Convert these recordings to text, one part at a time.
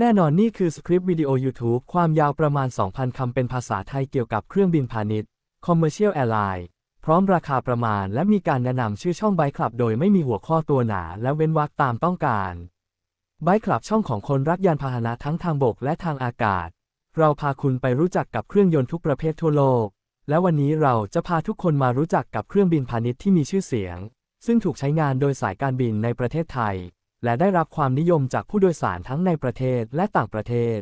แน่นอนนี่คือสคริปต์วิดีโอ YouTube ความยาวประมาณ 2,000 คำเป็นภาษาไทยเกี่ยวกับเครื่องบินพาณิชย์ Commercial Airline พร้อมราคาประมาณและมีการแนะนำชื่อช่องไบคลับโดยไม่มีหัวข้อตัวหนาและเว้นวรรคตามต้องการไบคลับช่องของคนรักยานพาหนะทั้งทางบกและทางอากาศ เราพาคุณไปรู้จักกับเครื่องยนต์ทุกประเภททั่วโลก และวันนี้เราจะพาทุกคนมารู้จักกับเครื่องบินพาณิชย์ที่มีชื่อเสียง ซึ่งถูกใช้งานโดยสายการบินในประเทศไทย และได้รับความนิยมจากผู้โดยสารทั้งในประเทศและต่างประเทศ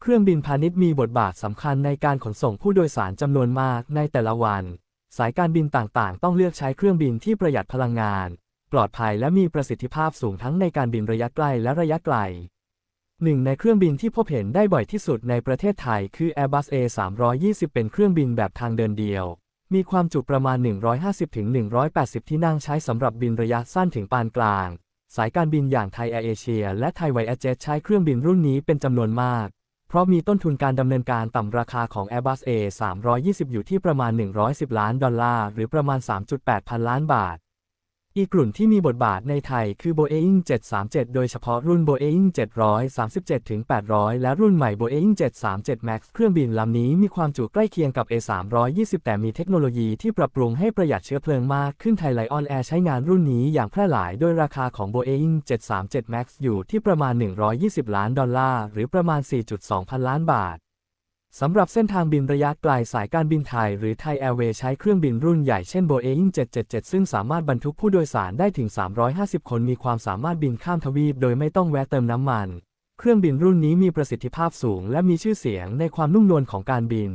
เครื่องบินพาณิชย์มีบทบาทสำคัญในการขนส่งผู้โดยสารจำนวนมากในแต่ละวัน สายการบินต่างๆ ต้องเลือกใช้เครื่องบินที่ประหยัดพลังงาน ปลอดภัยและมีประสิทธิภาพสูงทั้งในการบินระยะใกล้และระยะไกลหนึ่งในเครื่องบินที่พบเห็นได้บ่อยที่สุดในประเทศไทยคือ Airbus A320 เป็นเครื่องบินแบบทางเดินเดียว มีความจุประมาณ 150-180 ที่นั่งใช้สำหรับบินระยะสั้นถึงปานกลาง สายการบินอย่างไทยแอร์เอเชียและไทยไวแอเจ็ตใช้เครื่องบินรุ่นนี้เป็นจำนวนมาก เพราะมีต้นทุนการดำเนินการต่ำราคาของ Airbus A320 อยู่ที่ประมาณ 110 ล้านดอลลาร์ หรือประมาณ 3.8 พันล้านบาท อีกกลุ่มที่มีบทบาทในไทยคือ Boeing 737 โดยเฉพาะรุ่น Boeing 737-800 และรุ่นใหม่ Boeing 737 MAX เครื่องบินลำนี้มีความจุใกล้เคียงกับ A320 แต่มีเทคโนโลยีที่ปรับปรุงให้ประหยัดเชื้อเพลิงมากขึ้นไทยไลออนแอร์ใช้งานรุ่นนี้อย่างแพร่หลาย โดยราคาของ Boeing 737 MAX อยู่ที่ประมาณ 120 ล้านดอลลาร์ หรือประมาณ 4.2 พันล้านบาท สำหรับเส้นทางบินระยะไกลสายการบินไทยหรือไทยแอร์เวย์ใช้เครื่องบินรุ่นใหญ่เช่น Boeing 777 ซึ่งสามารถบรรทุกผู้โดยสารได้ถึง 350 คนมีความสามารถบินข้ามทวีปโดยไม่ต้องแวะเติมน้ำมัน เครื่องบินรุ่นนี้มีประสิทธิภาพสูงและมีชื่อเสียงในความนุ่มนวลของการบิน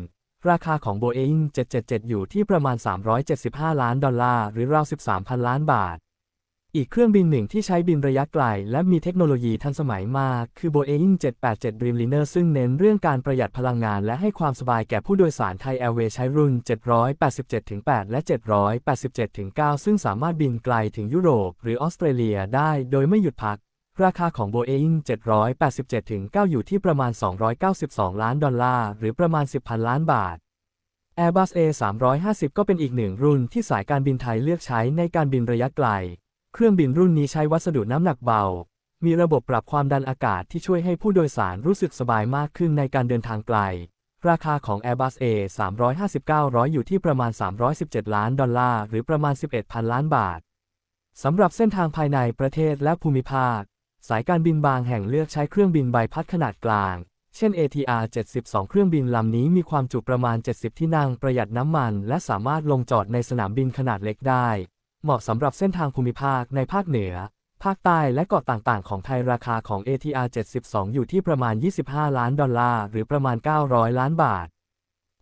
ราคาของ Boeing 777 อยู่ที่ประมาณ 375 ล้านดอลลาร์หรือราว 13พันล้านบาท อีกเครื่องบินหนึ่งที่ใช้บินระยะไกล และมีเทคโนโลยีทันสมัยมาก คือ Boeing 787 Dreamliner ซึ่งเน้นเรื่องการประหยัดพลังงานและให้ความสบายแก่ผู้โดยสารไทยแอร์เวย์ใช้รุ่น 787-8 และ 787-9 ซึ่งสามารถบินไกลถึงยุโรป หรือออสเตรเลียได้โดยไม่หยุดพัก ราคาของ Boeing 787-9 อยู่ที่ประมาณ 292 ล้านดอลลาร์ หรือประมาณ 10พันล้านบาท Airbus A350 ก็เป็นอีกหนึ่งรุ่นที่สายการบินไทยเลือกใช้ในการบินระยะไกล เครื่องบินรุ่นนี้ใช้วัสดุน้ำหนักเบา มีระบบปรับความดันอากาศที่ช่วยให้ผู้โดยสารรู้สึกสบายมากขึ้นในการเดินทางไกล ราคาของ Airbus A350-900 อยู่ที่ประมาณ 317 ล้านดอลลาร์ หรือประมาณ 11พันล้านบาท สำหรับเส้นทางภายในประเทศและภูมิภาค สายการบินบางแห่งเลือกใช้เครื่องบินใบพัดขนาดกลาง เช่น ATR 72 เครื่องบินลำนี้มีความจุประมาณ 70 ที่นั่งประหยัดน้ำมัน และสามารถลงจอดในสนามบินขนาดเล็กได้ เหมาะสำหรับเส้นทางภูมิภาคในภาคเหนือ ภาคใต้และเกาะต่างๆ ของไทยราคาของ ATR 72 อยู่ที่ประมาณ 25 ล้านดอลลาร์หรือประมาณ 900 ล้านบาท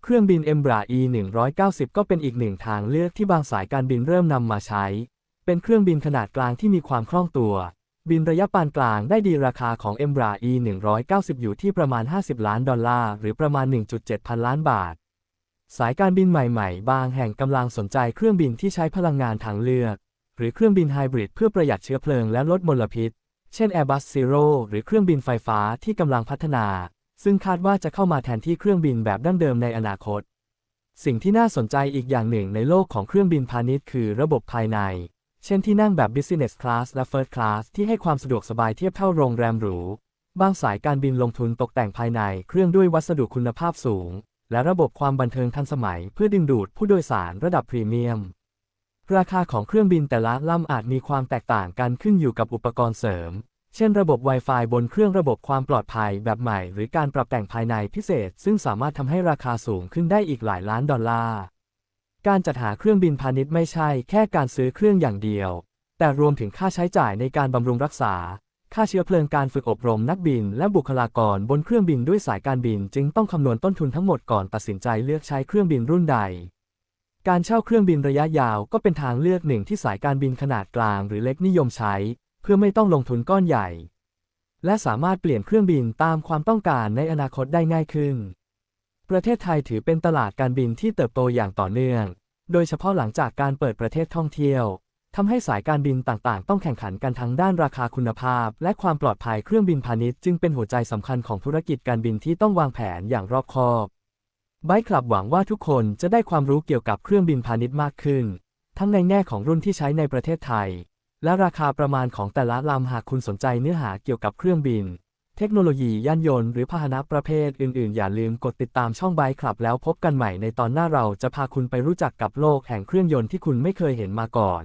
เครื่องบิน Embraer E190 ก็เป็นอีกหนึ่งทางเลือกที่บางสายการบินเริ่มนำมาใช้ เป็นเครื่องบินขนาดกลางที่มีความคล่องตัว บินระยะปานกลางได้ดีราคาของ Embraer E190 อยู่ที่ประมาณ 50 ล้านดอลลาร์หรือประมาณ 1.7 พันล้านบาท สายการบินใหม่ๆ บางแห่งกำลังสนใจเครื่องบินที่ใช้พลังงานทางเลือก หรือเครื่องบินไฮบริดเพื่อประหยัดเชื้อเพลิงและลดมลพิษ เช่น Airbus Zero หรือเครื่องบินไฟฟ้าที่กำลังพัฒนา ซึ่งคาดว่าจะเข้ามาแทนที่เครื่องบินแบบดั้งเดิมในอนาคต สิ่งที่น่าสนใจอีกอย่างหนึ่งในโลกของเครื่องบินพาณิชย์คือระบบภายใน เช่นที่นั่งแบบ Business Class และ First Class ที่ให้ความสะดวกสบายเทียบเท่าโรงแรมหรูบางสายการบินลงทุนตกแต่งภายในเครื่องด้วยวัสดุคุณภาพสูง และระบบความบันเทิงทันสมัยเพื่อดึงดูดผู้โดยสารระดับพรีเมียม ราคาของเครื่องบินแต่ละลำอาจมีความแตกต่างกันขึ้นอยู่กับอุปกรณ์เสริม เช่นระบบ Wi-Fi บนเครื่องระบบความปลอดภัยแบบใหม่ หรือการปรับแต่งภายในพิเศษ ซึ่งสามารถทำให้ราคาสูงขึ้นได้อีกหลายล้านดอลลาร์ การจัดหาเครื่องบินพาณิชย์ไม่ใช่แค่การซื้อเครื่องอย่างเดียว แต่รวมถึงค่าใช้จ่ายในการบำรุงรักษา ค่าเชื้อเพลิงการฝึกอบรมนักบินและบุคลากรบนเครื่องบินด้วยสายการบินจึงต้องคำนวณต้นทุนทั้งหมดก่อนตัดสินใจเลือกใช้เครื่องบินรุ่นใด การเช่าเครื่องบินระยะยาวก็เป็นทางเลือกหนึ่งที่สายการบินขนาดกลางหรือเล็กนิยมใช้ เพื่อไม่ต้องลงทุนก้อนใหญ่ และสามารถเปลี่ยนเครื่องบินตามความต้องการในอนาคตได้ง่ายขึ้น ประเทศไทยถือเป็นตลาดการบินที่เติบโตอย่างต่อเนื่อง โดยเฉพาะหลังจากการเปิดประเทศท่องเที่ยว ทำให้สายการบินต่างๆ ต้องแข่งขันกันทั้งด้านราคาคุณภาพ และความปลอดภัยเครื่องบินพาณิชย์จึงเป็นหัวใจสำคัญของธุรกิจการบินที่ต้องวางแผนอย่างรอบคอบไบค์คลับหวังว่าทุกคนจะได้ความรู้เกี่ยวกับเครื่องบินพาณิชย์มากขึ้น ทั้งในแง่ของรุ่นที่ใช้ในประเทศไทย และราคาประมาณของแต่ละลำหากคุณสนใจเนื้อหาเกี่ยวกับเครื่องบิน เทคโนโลยียานยนต์หรือพาหนะประเภทอื่น ๆ อย่าลืมกดติดตามช่องไบค์คลับแล้วพบกันใหม่ในตอนหน้าเราจะพาคุณไปรู้จักกับโลกแห่งเครื่องยนต์ที่คุณไม่เคยเห็นมาก่อน